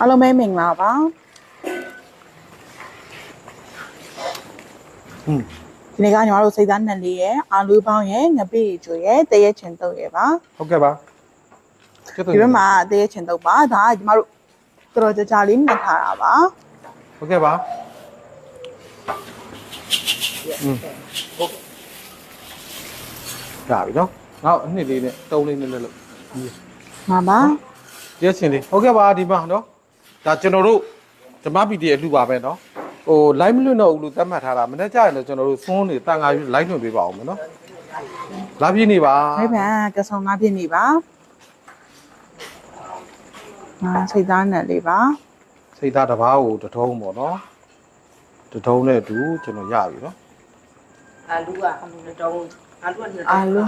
အားလုံးပဲမင်္ဂလာပါ อืม ဒီနေ့ကညီမတို့စိတ်သားနှစ်လေးရယ်အာလူပေါင်းရယ်ငပိကျွေရယ်တရက်ချင်တုပ်ရယ်ပါ ဟုတ်ကဲ့ပါကျွတ် ဒီဘက်မှာတရက်ချင်တုပ်ပါဒါကညီမတို့တော်တော်ကြာကြာလေးမှတ်ထားတာပါ ဟုတ်ကဲ့ပါอืมဟုတ်ကြပြီနော်နောက်အနှစ်လေးနဲ့တုံးလေးနဲ့လည်းလို့ မှာပါ ရချင်းလေးဟုတ်ကဲ့ပါဒီမှာနော် ဒါကျွန်တော်တို့ဓမ္မပီတီရဲ့လူပါပဲနော်ဟို live မလွတ်တော့ဘူးလို့သတ်မှတ်ထားတာမနေ့ကျရင်လည်းကျွန်တော်တို့စွန်းနေတန်ငါယူ live လွှင့်ပေးပါအောင်မယ်နော်လာပြည့်နေပါဖိုက်ပန်ကဆုံငါပြည့်နေပါငါစိတ်သားနှစ်လေးပါစိတ်သားတစ်ပါးကိုတစ်ထုံးပေါ့နော်တစ်ထုံးနဲ့အတူကျွန်တော်ရပြီနော်အာလူကအလူတစ်တုံးအာလူကနှစ်တုံးအာလူ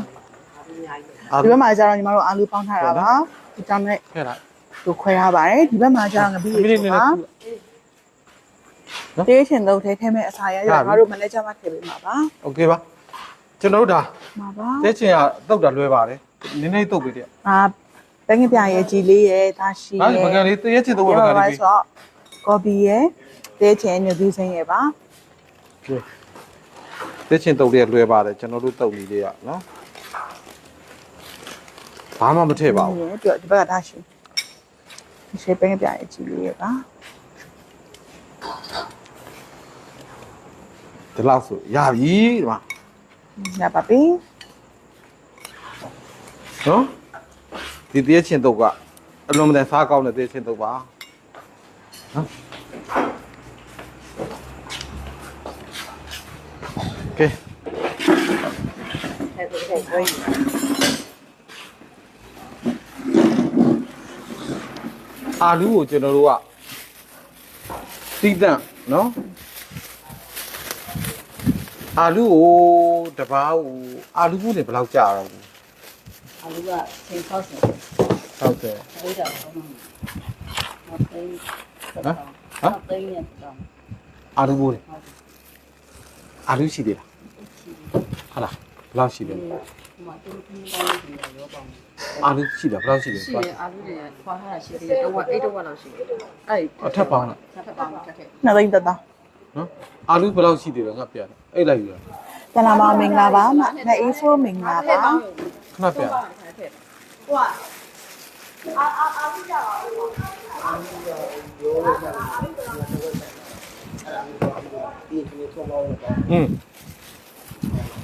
အာလူအများကြီးပဲအားဒီဘက်မှာကျတော့ညီမတို့အာလူပေါင်းထားတာပါဒီကြောင့်လည်းခဲ့လိုက် တို့ခွဲထားပါတယ်ဒီဘက်မှာကျတော့ငပိ မိနစ် ကျွေ နဲ့ ပါ ခု တရက်ချင်တုပ်ထဲထဲမဲ့အစာရရညီမတို့မနေ့ကမှထည့်ပေးမှာပါ โอเคပါကျွန်တော်တို့ဒါ မှာပါ တဲချင်ကတုတ်တာလွဲပါတယ်နည်းနည်းတုတ်ပေးတဲ့ အာဘက်ကပြရဲ့ကြီးလေးရဲ့ဒါရှိ ဟာ ရဲ့ ဒီပကံလေးတဲချင်တုတ် ဒီ ပကံ မှာ လေး ဆိုတော့ကော်ပီရဲ့တဲချင်ညူသီးစိမ်းရဲ့ပါ တဲချင်တုတ်လေးလွဲပါတယ်ကျွန်တော်တို့တုတ်လေးလေးကနော်ဘာမှမထည့်ပါဘူး ရဲ့ပြီးတော့ဒီဘက်ကဒါရှိဒီ ရှိဘက်ကပြရဲ့ကြီးလေးရဲ့ပါ ဒီလောက်ဆိုရပြီဒီမှာ ညပါပြီ နော်ဒီတဲချင်တုတ်ကအလုံးမတန်စားကောင်းတဲ့တဲချင်တုတ်ပါနော်โอเค အဲ့ဒါကိုကိုယ်အာလူကိုကျွန်တော်တို့ကတိတန့်နော်အာလူကိုတပားကိုအာလူဘူးနေဘယ်လောက်ကြာတော့ဘူးအာလူကဆင်းဆောက်ဆင်းဟုတ်တယ်ဝိဒါတော့မဟုတ်ဘူးဟမ်ဟမ်သိနေတော့အာလူဘူးနေအာလူရှိသေးလားဟုတ်လားဘယ်လောက်ရှိလဲ ဒီမှာတူတူပေါင်းနေတယ်ရောပေါင်းအာလူရှိတယ်ဘယ်လောက်ရှိလဲရှိတယ်အာလူတွေခွာထားတာရှိတယ်တော့အိတ်တော့လောက်ရှိတယ်အဲ့အထက်ပေါင်းလားဆက်ဖက်ပေါင်းတက်ခဲ့နှစ်သိန်းတက်တာနော်အာလူဘယ်လောက်ရှိသေးလဲငါပြန်အဲ့လိုက်ယူရတလာမမင်္ဂလာပါမနဲ့အေးဆိုးမင်္ဂလာပါခဏပြန်อืม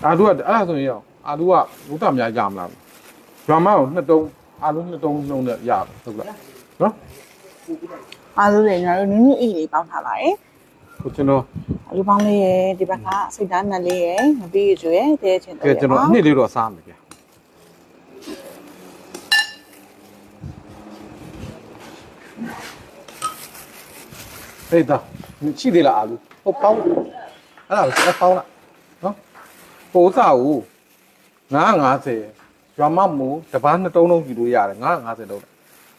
အာလူကအဲ့ဒါဆိုရင်ရော အာလူကဘုဒ္ဓများကြမလားဂျွမ်မအောင်နှစ်တုံးအာလူနှစ်တုံးနှုံးနဲ့ရဟုတ်လားနော်အားလုံးလည်းညီမတို့နူးနူးအေးလေးပေါင်းထားပါတယ်ကိုကျွန်တော်အာလူပေါင်းလေးရဲ့ဒီဘက်ကစိတ်သားနှစ်လေးရဲ့ငပိကျွေရဲ့တဲချင်တုပ်ကဲရဲ့ကျွန်တော်အနှစ်လေးတော့စားမယ်ကြဟေးတာရှိသေးလားအာလူဟုတ်ပေါင်းအဲ့ဒါကိုဆက်ပေါင်းလိုက်နော်ပိုးစားကို 950ရွာမမူတပားနှစ်တုံးလုံးယူလို့ရတယ်950လုံး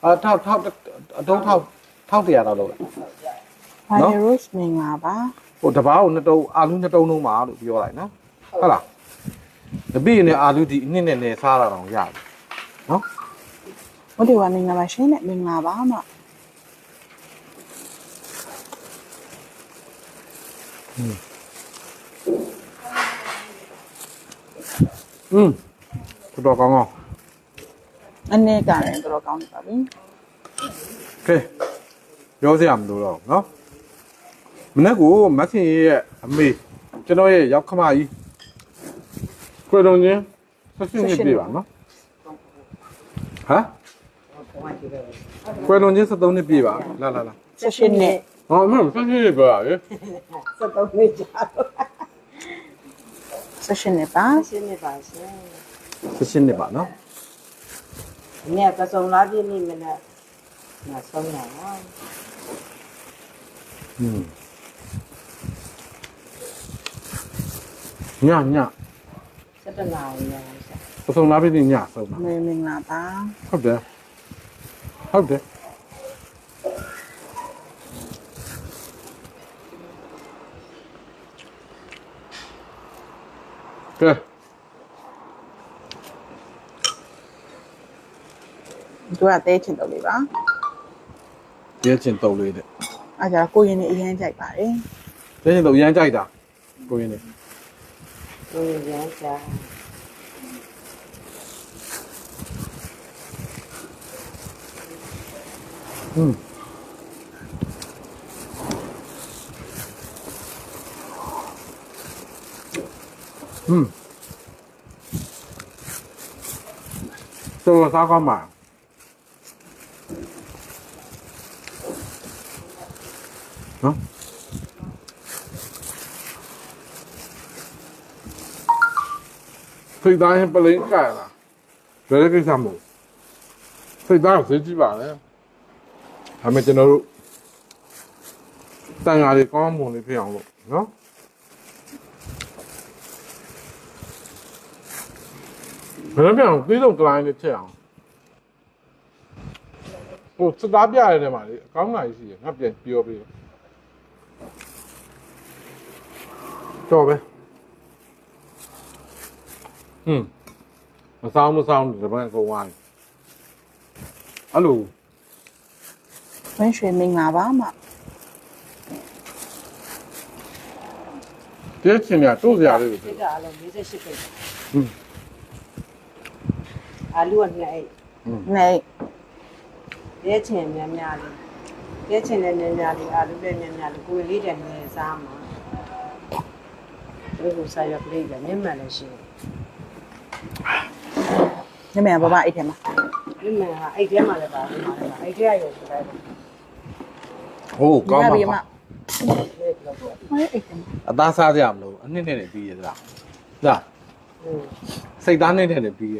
အာထောက်ထောက်အတုံးထောက်ထောက်100တော့လောက်ဗိုင်ရုစ်မင်္ဂလာပါဟိုတပားကိုနှစ်တုံးအာလူနှစ်တုံးလုံးပါလို့ပြောလိုက်နော်ဟုတ်လားတပိနဲ့အာလူဒီအနှစ်နဲ့နဲ့စားတာတော့ရတယ်နော်ဟုတ်တယ်ပါမင်္ဂလာပါရှင်နဲ့မင်္ဂလာပါမอืม တော်တော်ကောင်းကောင်းအနေကလည်းတော်တော်ကောင်းနေပါပြီကဲပြောစရာမလိုတော့ဘူးနော်မနေ့ကမခင်ရဲ့အမေကျွန်တော်ရဲ့ရောက်ခမကြီးခွေတော်ချင်းဆက်ရှင်နေပြပါနော်ဟမ်ခွေတော်ချင်း73နှစ်ပြပါလာလာလာဆက်ရှင်နဲ့ဟောအမေဆက်ရှင်နေပါလေစက်တော့နေကြတော့ ဆက်ရှင်နဲ့ပါရှင်းနေပါရှင်ဆက်ရှင်နေပါနော်ဒီနေ့ကစုံလာပြည့်နေမလားငါဆုံးရအောင်อืมညညစက်တနာရအောင်ဆက်ပစုံလာပြီညဆုံးတာမေမင်္ဂလာပါ ဟုတ်တယ်ဟုတ်တယ် ကဲသူကတဲချင်တော့လေးပါတဲချင်တော့လေးတဲ့အားကြာကိုရင်နေအရန်ကြိုက်ပါတယ်တဲချင်တော့အရန်ကြိုက်တာကိုရင်နေကိုရင်ရန်ကြိုက်嗯。Mm. 嗯，这个沙干板。啊。最担心不灵感了，觉得跟项目，最担心谁举办呢？还没见到肉，但俺的高木的培养肉，喏、啊。 ဘယ်လိုပြောင်းသေးဆုံးကလိုင်းလေးဖြစ်အောင်ဟိုစသားပြရတဲ့မှာလေအကောင်းလာကြီးရှိရငါပြန်ပြောပြတော့ပဲဟွန်းမဆောင်မဆောင်ဒီဘက်ကုန်သွားပြီအဲ့လိုဝင်းရွှေမင်္ဂလာပါမတည်းချင်းများတို့စရာလေးကိုဒီပြောကအလုံး48ပိတ်ဟွန်း အာလူက2အိတ်နေရဲချင်များများလေးရဲချင်တဲ့များများလေးအာလူလည်းများများလေးကိုယ်လေးတည်းနဲ့စားမှာဒီလိုစားရပလေးကမျက်မှန်လည်းရှိတယ်ညမဘဘအိတ်ထဲမှာမျက်မှန်ကအိတ်ထဲမှာလည်းပါတယ်မှာလည်းအိတ်ထဲရရုံဆိုတယ်ဟိုးကောင်းပါဒီပါမှာဒီလိုပေါ့ဟိုအိတ်ထဲမှာအသားစားကြမလို့အနှစ်နဲ့နဲ့ပြီးရသလားလားอืมစိတ်သားနဲ့နဲ့နဲ့ပြီးရ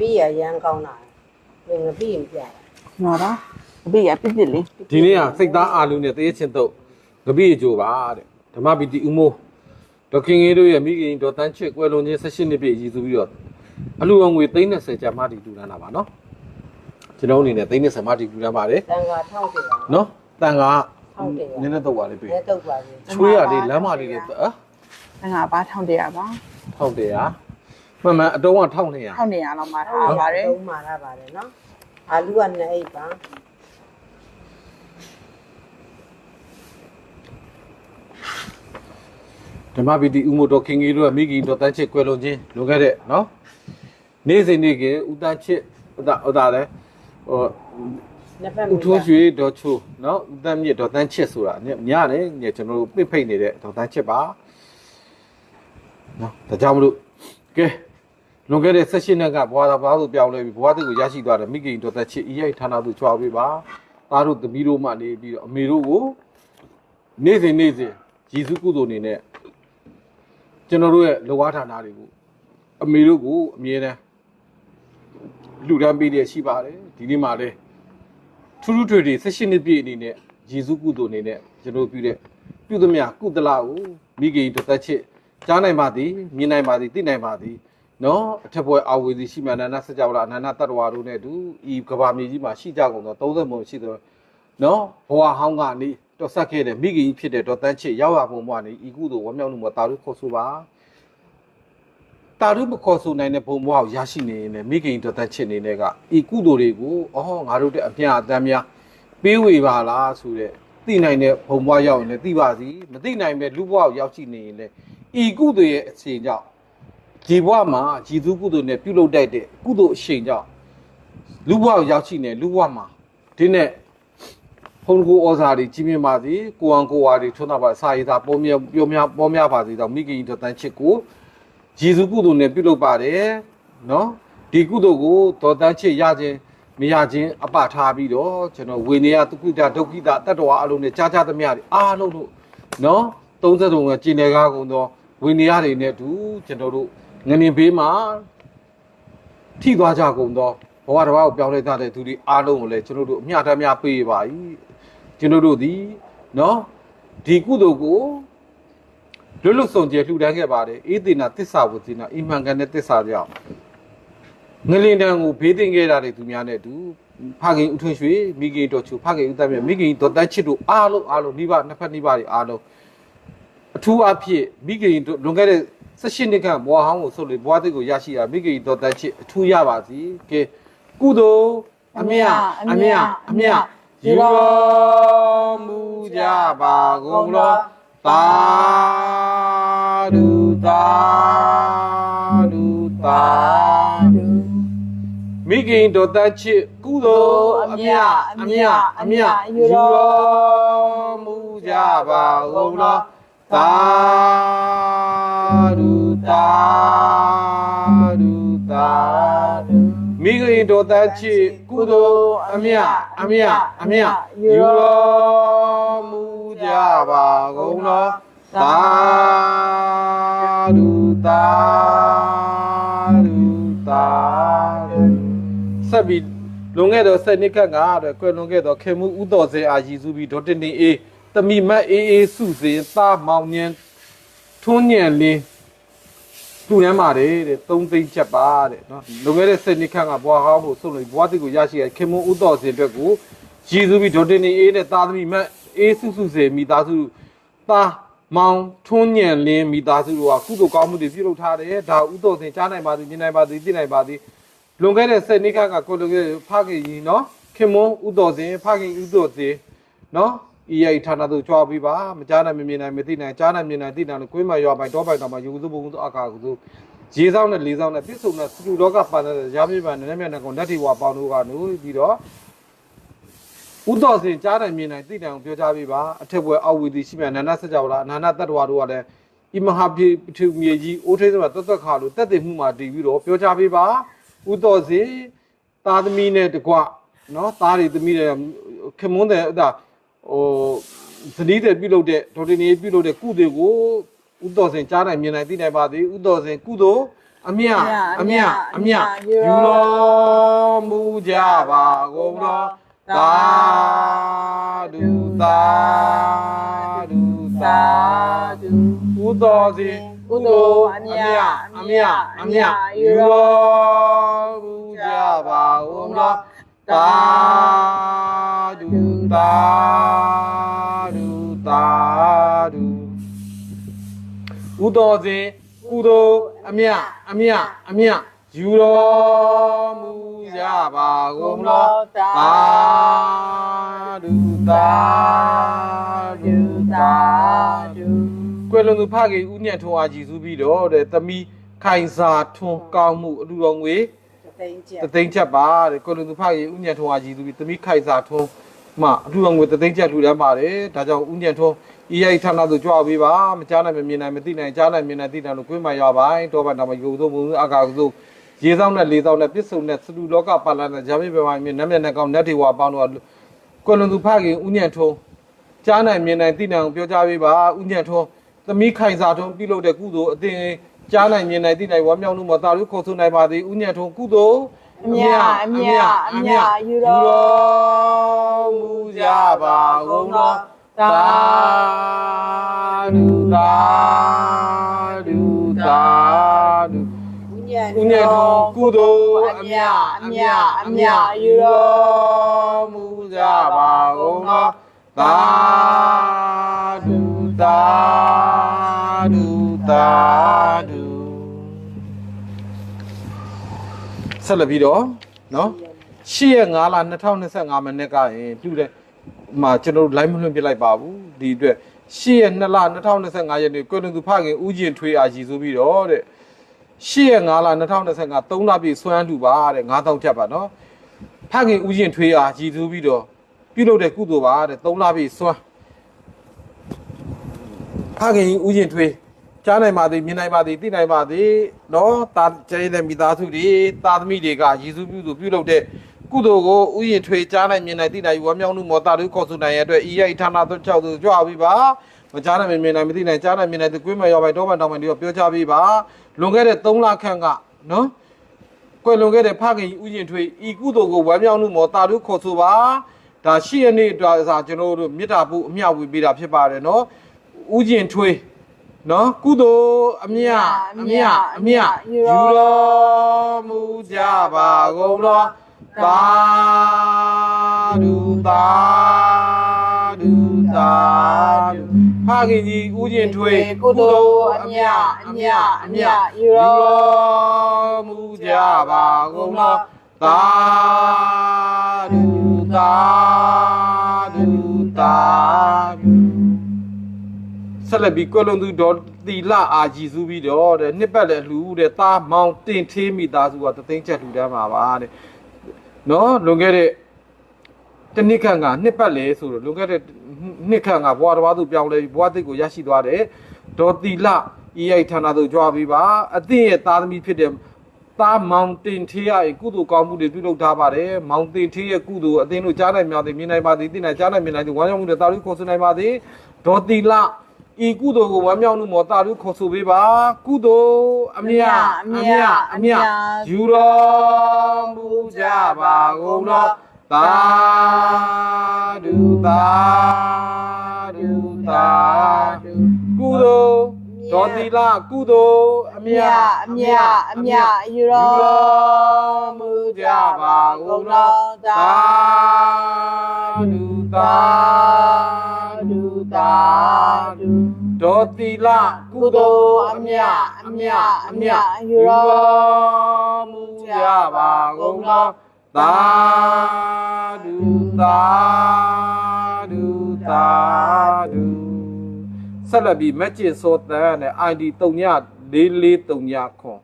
ပြီးရရမ်းကောင်းတာငငပြီးရင်ပြတယ်နော်ပါအဖေရပြစ်ပြစ်လေးဒီနေ့ကစိတ်သားအာလူနဲ့တရေချင်းတုတ်ငပိအကျိုးပါတဲ့ဓမ္မပီတိဥမိုးဒေါက်ခင်ကြီးတို့ရဲ့မိခင်ဒေါ်တန်းချစ်ကွယ်လွန်ခြင်း16နှစ်ပြည့်ရည်စူးပြီးတော့အလူအောင်ငွေ30ကျပ်မှတီတူတန်းတာပါနော်ကျွန်တော်အနေနဲ့30မှတီတူတန်းပါတယ်တန်ခါထောက်တယ်လားနော်တန်ကဟုတ်တယ်နည်းနည်းတော့ပါလေးပြီလဲတုတ်ပါပြီချွေးရလေးလမ်းမလေးတွေအာငါပါ1100ပါထောက်တယ်ဟာ မှန်မှန်အတုံးက1200 1200လောက်မှာထားပါတယ်သုံးမှာလာပါတယ်နော်အာလူက2အိတ်ပါဓမ္မပီတိဥမို့တော်ခင်ကြီးတို့ကမိခင်တော်တန်းချစ်ကွယ်လွန်ခြင်းလွန်ခဲ့တဲ့နော်နေ့စဉ်နေ့ကဥတန်းချစ်ဥဒဥဒလည်းဟိုနှစ်ဖက်ဥထိုးရွှေဒေါ်ချိုနော်ဥတန်းမြင့်ဒေါ်တန်းချစ်ဆိုတာညညနဲ့ညကျွန်တော်တို့ပြစ်ဖိတ်နေတဲ့ဒေါ်တန်းချစ်ပါနော်ဒါကြောင့်မလို့ကဲ လွန်ခဲ့တဲ့16နှစ်ကဘွားတော်ဘွားတို့ပြောင်းလဲပြီးဘွားတို့ကိုရရှိသွားတယ်မိခင်ဒေါ်တန်းချစ်ဤရိုက်ဌာနသူချွာပေးပါသားတို့တပီးတို့မှနေပြီးတော့အမေတို့ကိုနေ့စဉ်နေ့စဉ်ယေရှုကုသိုလ်အနေနဲ့ကျွန်တော်တို့ရဲ့လောကဌာနတွေကိုအမေတို့ကိုအမြဲတမ်းလူတန်းပေးရရှိပါတယ်ဒီနေ့မှလည်းထူးထူးထွေထွေ16နှစ်ပြည့်အနေနဲ့ယေရှုကုသိုလ်အနေနဲ့ကျွန်တော်တို့ပြုတဲ့ပြုသမျှကုသလကိုမိခင်တသက်ချစ်ကြားနိုင်ပါသည်မြင်နိုင်ပါသည်သိနိုင်ပါသည် နော်အထက်ဘွယ်အာဝေစီရှိမှန်နာစကြဝဠာအနန္တတ္တဝါတို့နဲ့တူဤကဘာမြေကြီးမှာရှိကြကုန်သော30ပုံရှိသောနော်ဘဝဟောင်းကနေတော်ဆက်ခဲ့တဲ့မိခင်ကြီးဖြစ်တဲ့ဒေါ်တန်းချစ်ရောက်ရပုံကနေဤကုသိုလ်ဝမ်းမြောက်မှုမှာတာတို့ခေါ်ဆိုပါတာရုမခေါ်ဆိုနိုင်တဲ့ဘုံဘဝကိုရရှိနေရင်လည်းမိခင်တော်တတ်ချစ်နေတဲ့ကဤကုသိုလ်တွေကိုအော်ငါတို့တဲ့အပြအတမ်းများပေးဝေပါလားဆိုတဲ့သိနိုင်တဲ့ဘုံဘဝရောက်ရင်လည်းသိပါစီမသိနိုင်မဲ့လူဘဝကိုရောက်ရှိနေရင်လည်းဤကုသိုလ်ရဲ့အချိန်ကြောင့် ဒီဘဝမှာ ජී စုကုသိုလ်နဲ့ပြုလုပ်တတ်တဲ့ကုသိုလ်အချိန်ကြောင့်လူဘဝကိုရောက်ရှိနေလူဘဝမှာဒီနဲ့ဖုန်ကိုဩဇာတွေကြီးမြင့်ပါစေကိုအောင်ကိုဝါတွေထွန်းတာပါစာရေးသာပေါ်မြပြောများပေါ်များပါစေတော့မိခင်တော်တန်ချစ်ကိုယေရှုကုသိုလ်နဲ့ပြုလုပ်ပါတယ်နော်ဒီကုသိုလ်ကိုတော်တန်းချစ်ရခြင်းမရခြင်းအပထားပြီးတော့ကျွန်တော်ဝေနေယသုခိတဒုက္ခိတတတ္တဝါအလုံးနဲ့ကြားကြားသမျှတွေအားလုံးတို့နော်30တုံကကျင်တယ်ကားကုန်သောဝေနေယတွေနဲ့အတူကျွန်တော်တို့ ငနေဘေးမှာထိသွားကြကုန်သောဘဝတစ်ပါးကိုပြောင်းလဲထားတဲ့သူတွေအားလုံးကိုလည်းကျွန်တော်တို့အမျှတမ်းများပေးပါ၏ကျွန်တော်တို့ဒီနော်ဒီကုသိုလ်ကိုလွတ်လွတ်ဆုံကျဲလှူဒန်းခဲ့ပါတယ်အေးသေနာတစ္ဆာဝတိနာအိမ်မှန်ကန်တဲ့တစ္ဆာကြောင့်ငလင်တန်ကိုဘေးတင်ခဲ့တာတွေသူများနဲ့အတူဖခင်ဦးထွန်းရွှေမိခင်တော်ချူဖခင်ဦးတမ်းမြတ်မိခင်တော်တန်းချစ်တို့အားလုံးအားလုံးမိဘနှစ်ဖက်မိဘတွေအားလုံးအထူးအဖြစ်မိခင်တို့လွန်ခဲ့တဲ့ 18နှစ်ခန့်ဘွားဟောင်းကိုဆုတ်လေဘွားသိကိုရရှိတာမိခင်တော်တန်ချစ်အထူးရပါစီကဲကုသိုလ်အမြတ်အမြတ်အမြတ်ယူတော်မူကြပါကုန်လောသာဓုသာဓုသာဓုမိခင်တော်တန်ချစ်ကုသိုလ်အမြတ်အမြတ်အမြတ်ယူတော်မူကြပါကုန်လောသာ ဓုသာဓုသာဓုမိခင်တော်တန်ချစ်ကုသိုလ်အမြတ်အမြတ်အမြတ်ယူတော်မူကြပါကုန်လောသာဓုသာဓုသာဓုဆက်ပြီးလွန်ခဲ့သော7နှစ်ခန့်ကတဲ့ကွယ်လွန်ခဲ့သောခေမှုဥတော်စေအာရည်စုပြီးဒေါ်တင်တင်အေးတမိမတ်အေးအေးစုစင်သားမောင်ညံ ထွန်းညံလင်းသူ့ရမ်းပါတယ်တဲ့3သိန်းချက်ပါတဲ့နော်လွန်ခဲ့တဲ့7နှစ်ခန့်ကဘွားဟောင်းကိုဆုတ်လို့ဘွားတိကိုရရှိတဲ့ခေမှုဥတော်စေအတွက်ကိုရည်စုပြီးဒေါ်တင်တင်အေးနဲ့သားသမီးမတ်အေးစုစုစေမိသားစုသားမောင်ထွန်းညံလင်းမိသားစုတို့ကကုသိုလ်ကောင်းမှုတွေပြုလုပ်ထားတယ်ဒါဥတော်စင်ကြားနိုင်ပါသည်မြင်နိုင်ပါသည်သိနိုင်ပါသည်လွန်ခဲ့တဲ့7နှစ်ခန့်ကကိုလွန်ခဲ့တဲ့ဖခင်ကြီးနော်ခင်မွန်းဥတော်စင်ဖခင်ဥတော်စင်နော် ဤရိုက်ဌာနသို့ကြွားပြီးပါမကြားနိုင်မမြင်နိုင်မသိနိုင်ကြားနိုင်မြင်နိုင်သိနိုင်လို့ကိုယ်မရွာပိုင်တော့ပိုင်တော့မှာယူစုဘုံသူအကာကုသို့ရေဆောင်နဲ့လေးဆောင်နဲ့ပြစ္ဆုတ်နဲ့စတူတော့ကပန်တဲ့ရာပြပန်နဲ့မြတ်နဲ့ကောင်လက်တီဝါပေါင်းတို့ကနိုးပြီးတော့ဥတော်စင်ကြားနိုင်မြင်နိုင်သိနိုင်အောင်ပြောကြားပေးပါအထက်ဘွယ်အောက်ဝီသည်ရှိမြနန္ဒစကြောလားအနာနာတတ္တဝါတို့ကလည်းဤမဟာပြေပထူမြေကြီးအိုးထိတ်သမတ်သက်သက်ခါလို့တက်တည်မှုမှာတည်ပြီးတော့ပြောကြားပေးပါဥတော်စီသားသမီးနဲ့တကွနော်သားတွေသမီးတွေခင်မွန်းတဲ့အဲ့ဒါ ဟိုဇနီးတွေပြုလုပ်တဲ့ဒေါ်တင်နေပြုလုပ်တဲ့ကုတွေကိုဥတော်စင်ကြားနိုင်မြင်နိုင်သိနိုင်ပါသည်ဥတော်စင်ကုသိုလ်အမြအမြအမြယူတော်မူကြပါကုန်တော်သာဓုသာဓုသာဓုဥတော်စင်ကုသိုလ်အမြအမြအမြယူတော်မူကြပါကုန်တော်သာဓု သာဓုသာဓုဥတော်စဉ်ကုသိုလ်အမြတ်အမြတ်အမြတ်ယူတော်မူကြပါကုန်လောသာဓုသာဓုသာဓုကွယ်လွန်သူဖခင်ဦးညံ့ထွန်းအားကြည်စုပြီးတော့တဲ့သမီးခိုင်စာထွန်းကောင်းမှုအလူတော်ငွေသိန်းကျက်တသိန်းချက်ပါတဲ့ကွယ်လွန်သူဖခင်ဦးညံ့ထွန်းအားကြည်စုပြီးသမီးခိုင်စာထွန်း မှအလူတော်ငွေတသိန်းချက်လှူဒန်းပါတယ်ဒါကြောင့်ဦးညံ့ထွန်းဤရိုက်ဌာနသို့ကြွားပေးပါမကြားနိုင်မမြင်နိုင်မသိနိုင်ကြားနိုင်မြင်နိုင်သိနိုင်လို့ကိုယ်မှရပိုင်းတောပါတော်မှာယူသို့ဘုံအကာကုသို့ရေဆောင်နဲ့လေဆောင်နဲ့ပစ္စုံနဲ့သလူလောကပါလာနဲ့ဂျာမေဘဝမြင်နတ်မြတ်နဲ့ကောင်းနတ်တွေဝါပေါင်းတော့ကွယ်လွန်သူဖခင်ဦးညံ့ထွန်းကြားနိုင်မြင်နိုင်သိနိုင်အောင်ပြောကြားပေးပါဦးညံ့ထွန်းသမီးခိုင်စာထွန်းပြုလုပ်တဲ့ကုသိုလ်အသင်ကြားနိုင်မြင်နိုင်သိနိုင်ဝမ်းမြောက်မှုမှာတာလူခေါ်ဆိုနိုင်ပါသည်ဦးညံ့ထွန်းကုသိုလ် အမြအမြအမြယူတော်တော်မူကြပါကုန်သောသာဓုသာဓုသာဓုဥညံဥညံတော်ကုသိုလ်အမြအမြအမြယူတော်မူကြပါကုန်သောသာဓုသာဓုသာဓု ဆက်လက်ပြီးတော့နော်ရှစ်ရက်9လ2025မိနစ်ကရင်ပြုတဲ့မှာကျွန်တော်တို့ live မလွှင့်ပြလိုက်ပါဘူးဒီအတွက်ရှစ်ရက်2လ2025ရက်နေ့ကွယ်လွန်သူဖခင်ဦးကျင်ထွေးအားရည်ဆိုပြီးတော့တဲ့ရှစ်ရက်9လ2025 3လပြည့်ဆွမ်းလူပါတဲ့9000ချက်ပါနော်ဖခင်ဦးကျင်ထွေးအားရည်ဆိုပြီးတော့ပြုလုပ်တဲ့ကုသိုလ်ပါတဲ့3လပြည့်ဆွမ်းဖခင်ဦးကျင်ထွေး ကြားနိုင်ပါသည်မြင်နိုင်ပါသည်သိနိုင်ပါသည်နော်တာကျဲတဲ့မိသားစုတွေတာသမီတွေကရည်စူးပြုသူပြုလုပ်တဲ့ကုသိုလ်ကိုဥယျာဉ်ထွေကြားနိုင်မြင်နိုင်သိနိုင်ဝမ်းမြောက်မှုမောတာတို့ခေါ်ဆိုနိုင်ရတဲ့အတွက်ဤရိုက်ဌာနတို့ကြောက်သူကြွပြီးပါမကြားနိုင်မြင်နိုင်မသိနိုင်ကြားနိုင်မြင်နိုင်သူကွေးမရောပိုင်တော့ပန်တောင်ပန်တို့ပြောချပြီးပါလွန်ခဲ့တဲ့3လခန့်ကနော်ကွယ်လွန်ခဲ့တဲ့ဖခင်ဥယျာဉ်ထွေဤကုသိုလ်ကိုဝမ်းမြောက်မှုမောတာတို့ခေါ်ဆိုပါဒါရှိရနေ့အတွက်စာကျွန်တော်တို့မေတ္တာဖို့အမျှဝေပေးတာဖြစ်ပါတယ်နော်ဥယျာဉ်ထွေ နော်ကုသိုလ်အမြအမြအမြယူတော်မူကြပါကုန်လောသာဓုသာဓုသာဓုဖခင်ကြီးဦးကျင်ထွေကုသိုလ်အမြတ်အမြတ်အမြတ်ယူတော်တော်မူကြပါကုန်သောသာဓုသာ ဆက်လက်ပြီးကွယ်လွန်သူဒေါ်တီလာအာကြီးစုပြီးတော့တဲ့နှစ်ပတ်လည်းလှူတဲ့သားမောင်တင်သေးမိသားစုကတသိန်းချက်လှူတန်းပါပါတဲ့နော်လွန်ခဲ့တဲ့တနစ်ခန့်ကနှစ်ပတ်လေဆိုတော့လွန်ခဲ့တဲ့နှစ်ခန့်ကဘွားတစ်ပါးသူပြောင်းလဲပြီးဘွားသိတ်ကိုရရှိသွားတယ်ဒေါ်တီလာဤရိုက်ဌာနသို့ကြွားပြီးပါအသင့်ရဲ့သားသမီးဖြစ်တဲ့သားမောင်တင်သေးရရဲ့ကုသိုလ်ကောင်းမှုတွေပြုလုပ်ထားပါတယ်မောင်တင်သေးရဲ့ကုသိုလ်အသင်တို့ကြားနိုင်မြောင်သိမြင်နိုင်ပါသည်သိနိုင်ကြားနိုင်မြင်နိုင်သည်ဝမ်းမြောက်မှုတွေတာလို့ခေါ်ဆိုနိုင်ပါသည်ဒေါ်တီလာ ဤကုသိုလ်ကိုဝမ်းမြောက်မှုမောတာလို့ခေါ်ဆိုပေးပါကုသိုလ်အမြတ်အမြတ်အမြတ်ယူတော်မူကြပါကုန်သောသာဓုသာဓုသာဓုကုသိုလ်ဒေါ်တီလာကုသိုလ်အအမြမြတ်တ်အမြတ်အမြတ်ယူယူတော်တော်မူကြပါကုန်သောသာဓုသာဓုသာဓု ဒေါတိလကုသိုလ်အမြတ်အမြတ်အမြတ်ယူတော်မူကြပါကုန်သောသာဓုသာဓုသာဓုဆက်လက်ပြီးမက်ကျင်စောတန်နဲ့ ID 34439ခွန်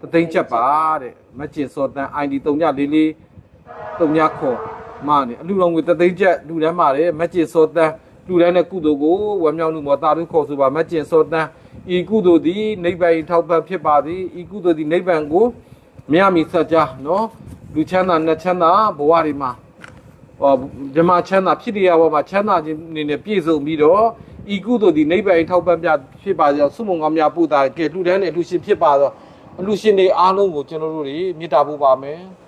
တသိန်းချက်ပါတဲ့မကျင်စောတန် ID 344 39ခွန်မနေအလူတော်ငွေတသိန်းချက်လူတန်းပါတယ်မကျင်စောတန် လူတန်းတဲ့ကုသိုလ်ကိုဝမ်းမြောက်မှုမောတာတို့ခေါ်ဆိုပါမကျင်စောတန်ဤကုသိုလ်သည်နိဗ္ဗာန်ထောက်ပံ့ဖြစ်ပါသည်ဤကုသိုလ်သည်နိဗ္ဗာန်ကိုမရမီဆက်ကြနော်လူချမ်းသာနဲ့ချမ်းသာဘဝတွေမှာဟောဓမ္မချမ်းသာဖြစ်တရားဘောမှာချမ်းသာခြင်းအနေနဲ့ပြည့်စုံပြီးတော့ဤကုသိုလ်သည်နိဗ္ဗာန်ထောက်ပံ့ပြဖြစ်ပါကြောင်းဆုမုံကောင်းများပို့တာကဲလူတန်းနဲ့လူရှင်ဖြစ်ပါသောအလူရှင်တွေအားလုံးကိုကျွန်တော်တို့တွေမေတ္တာပို့ပါမယ်။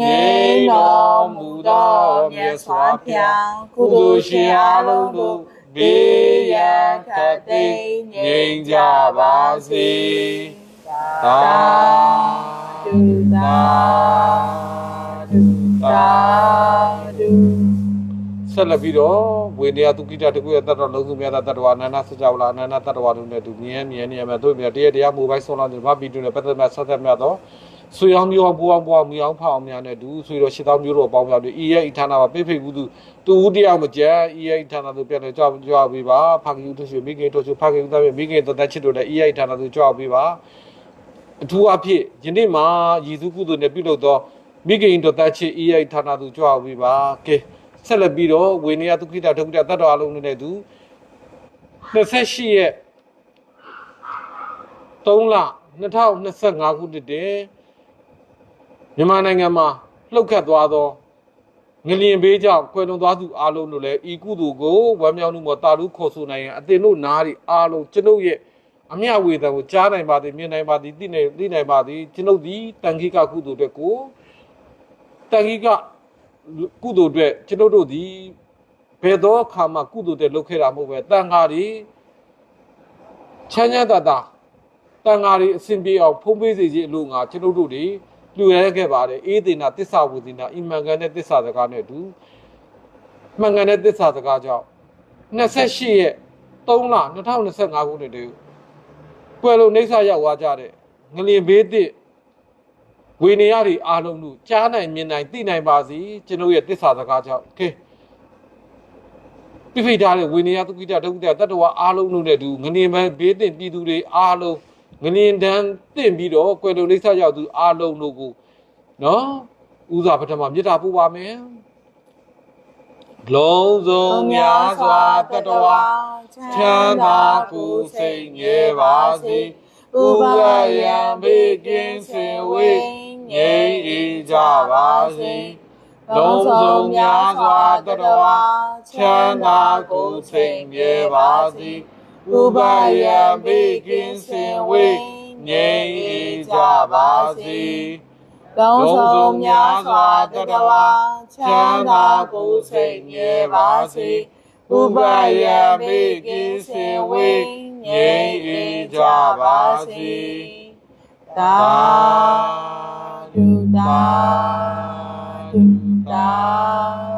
ငြိမ်းတော်မူသောမြတ်စွာဘုရားကုသိုလ်ရှင်အားလုံးတို့ဘေးရန်ခတ်သိမ်းငြိမ်းကြပါစေသာဒုသာဒုသာဒုဆက်လက်ပြီးတော့ဝေနေယတုကိတတကုရတတ္တလုံးစုမြတ်တတ္တဝါနန္ဒစကြဝဠာအနန္တတတ္တဝါတို့နဲ့တူမြဲမြဲနေရမယ်တို့မြတ်တရားတရားမူပိုင်းဆုံးလာတယ်ဗာပီတုနဲ့ပတ်သက်မဲ့ဆက်သက်မြတ်တော့ ဆွေအောင်မျိုးအောင်ပူအောင်ပူအောင်မီအောင်ဖောက်အောင်များနဲ့တူဆွေတော်ရှစ်တောင်းမျိုးတော်ပေါင်းများတွေဤရဲ့ဤဌာနမှာပြိဖိတ်ဘူးသူတူဦးတရားမကြဤရဲ့ဤဌာနတို့ပြန်လဲကြွကြွပေးပါဖခင်ဦးတို့ရှိမိခင်တို့ရှိဖခင်ဦးသားမိခင်တို့တက်ချစ်တို့လည်းဤရဲ့ဤဌာနတို့ကြွပေးပါအထူးအဖြစ်ယနေ့မှာယေရှုကုသိုလ်နဲ့ပြုလုပ်သောမိခင်တို့တက်ချစ်ဤရဲ့ဤဌာနတို့ကြွပေးပါကဲဆက်လက်ပြီးတော့ဝေနေယသုခိတဒုက္ခတတ္တဝါလုံးနဲ့တူ28ရက်3လ2025ခုနှစ်တည်း မြန်မာနိုင်ငံမှာလှုပ်ခတ်သွားသောငလျင်ဘေးကြောင့်ကွယ်လွန်သွားသူအားလုံးတို့လည်းဤကုသိုလ်ကိုဝမ်းမြောက်မှုမှာတာလူခေါ်ဆိုနိုင်ရင်အသင်တို့နားရီအားလုံးကျွန်ုပ်ရဲ့အမျှဝေဒံကိုကြားနိုင်ပါသည်မြင်နိုင်ပါသည်သိနိုင်သိနိုင်ပါသည်ကျွန်ုပ်ဒီတန်ခိကကုသိုလ်အတွက်ကိုတန်ခိကကုသိုလ်အတွက်ကျွန်တော်တို့ဒီဘယ်သောအခါမှကုသိုလ်တဲ့လုပ်ခဲ့တာမဟုတ်ပဲတန်ဃာတွေချမ်းချမ်းသာသာတန်ဃာတွေအစဉ်ပြေအောင်ဖုံးပေးစေခြင်းအလို့ငါကျွန်တော်တို့ တွေလူရဲခဲ့ပါတယ်အေးဒေနာတစ္ဆဝုဒိနာအီမန်ကန်တဲ့တစ္ဆာစကားနဲ့အတူမှန်ကန်တဲ့တစ္ဆာစကားကြောင့်28ရက်3လ2025ခုနှစ်တည်းကွယ်လို့နေဆာရောက်သွားကြတဲ့ငလျင်ဘေးတစ်ဝေနေရတွေအားလုံးတို့ကြားနိုင်မြင်နိုင်သိနိုင်ပါစေကျွန်တော်ရဲ့တစ္ဆာစကားကြောင့်ကဲပြဖိထားတဲ့ဝေနေရသုခိတဒုက္ခတတ္တဝါအားလုံးတို့နဲ့တူငနေမဘေးတင်ပြည်သူတွေအားလုံး ငနေတန်းတင့်ပြီးတော့ကွယ်တော်လိပ်ဆရောက်သူအားလုံးတို့ကိုနော်ဥစွာပထမမေတ္တာပို့ပါမယ်လုံးစုံများစွာတတ္တဝါချမ်းသာကိုယ်စိတ်ငြဲပါစေဥပယံဘေကင်းစင်ဝေးငြိမ်းအေးကြပါစေလုံးစုံများစွာတတဝါချမ်းသာကိုယ်စိမ်မြဲပါစေ ဥပယံဘေးကင်းစင်ဝေးငြိမ်းအေးကြပါစေလုံးစုံများစွာတတဝါချမ်းသာကိုယ်စိတ်မြဲပါစေဥပယံဘေးကင်းစင်ဝေးငြိမ်းအေးကြပါစေသာဓုသာဓုသာ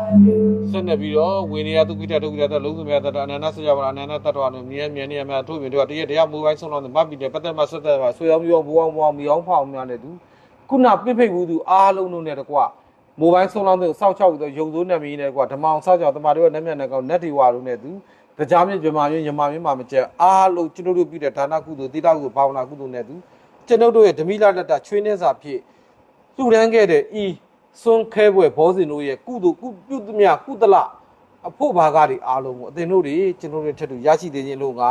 ဓုဆက်နေပြီးတော့ဝိနည်းသုခိတဒုက္ခိတလုံးစုံများတတအနန္တဆရာဝရအနန္တတ္တဝါတို့မြဲမြဲနေရမြတ်ထို့ပြင်တို့တရတရားမူပိုင်းဆုံးလောင်းမပိတဲ့ပတ်သက်မှဆက်သက်ပါဆွေအောင်ပြောဘူအောင်ဘူအောင်မြောင်းဖောင်များနဲ့သူခုနပြိဖိတ်ဘူးသူအားလုံးလုံးနဲ့တကွမိုဘိုင်းဆုံးလောင်းတဲ့စောက်ချောက်ပြီးတော့ရုံစိုးနမီနဲ့ကွာဓမ္မအောင်စောက်ချောက်တမာတို့ရဲ့နက်မြတ်နဲ့ကောင်နက်ဒီဝါတို့နဲ့သူတရားမြင့်ပြမာရင်းညမာရင်းမှာမကျက်အားလုံးကျွန်တော်တို့ပြတဲ့ဒါနကုသိုလ်တိတကုသိုလ်ဘာဝနာကုသိုလ်နဲ့သူကျွန်တော်တို့ရဲ့ဓမိလလက်တာချွေးနှင်းစာဖြစ်လှူဒန်းခဲ့တဲ့ဤ စွန်းခဲဘွယ်ဘောဇင်တို့ရဲ့ကုသိုလ်ကုပြုသမျှကုသလအဖို့ဘာကတွေအားလုံးကိုအသင်တို့တွေကျွန်တော်တို့ထက်တူရရှိသေးခြင်းလို့က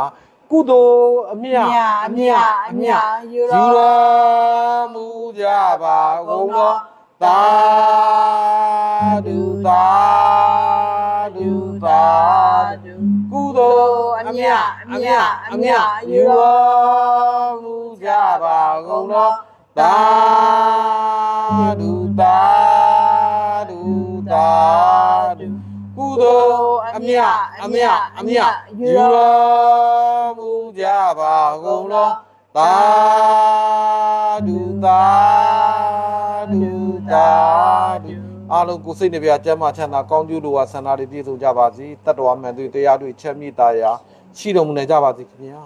ကုသိုလ်အမြတ်အမြတ်အမြတ်ယူတော်မူကြပါကုန်သောသာဓုသာဓုသာဓုကုသိုလ်အမြတ်အမြတ်အမြတ်ယူတော်မူကြပါကုန်သောသာဓုသာဓု သာဓုကုသိုလ်အမြတ်အမြတ်အမြတ်ယူတော်မူကြပါကုန်သောသာဓုသာဓုသာဓုအားလုံးကိုယ်စိတ်နှပြကျမ်းမာချမ်းသာကောင်းကျိုးလိုဝါဆန္ဒတွေပြည့်စုံကြပါစေတတ္တဝါမှန်သူတရားတွေချက်မြတ်တရားရှိတော်မူနေကြပါစေခင်ဗျာ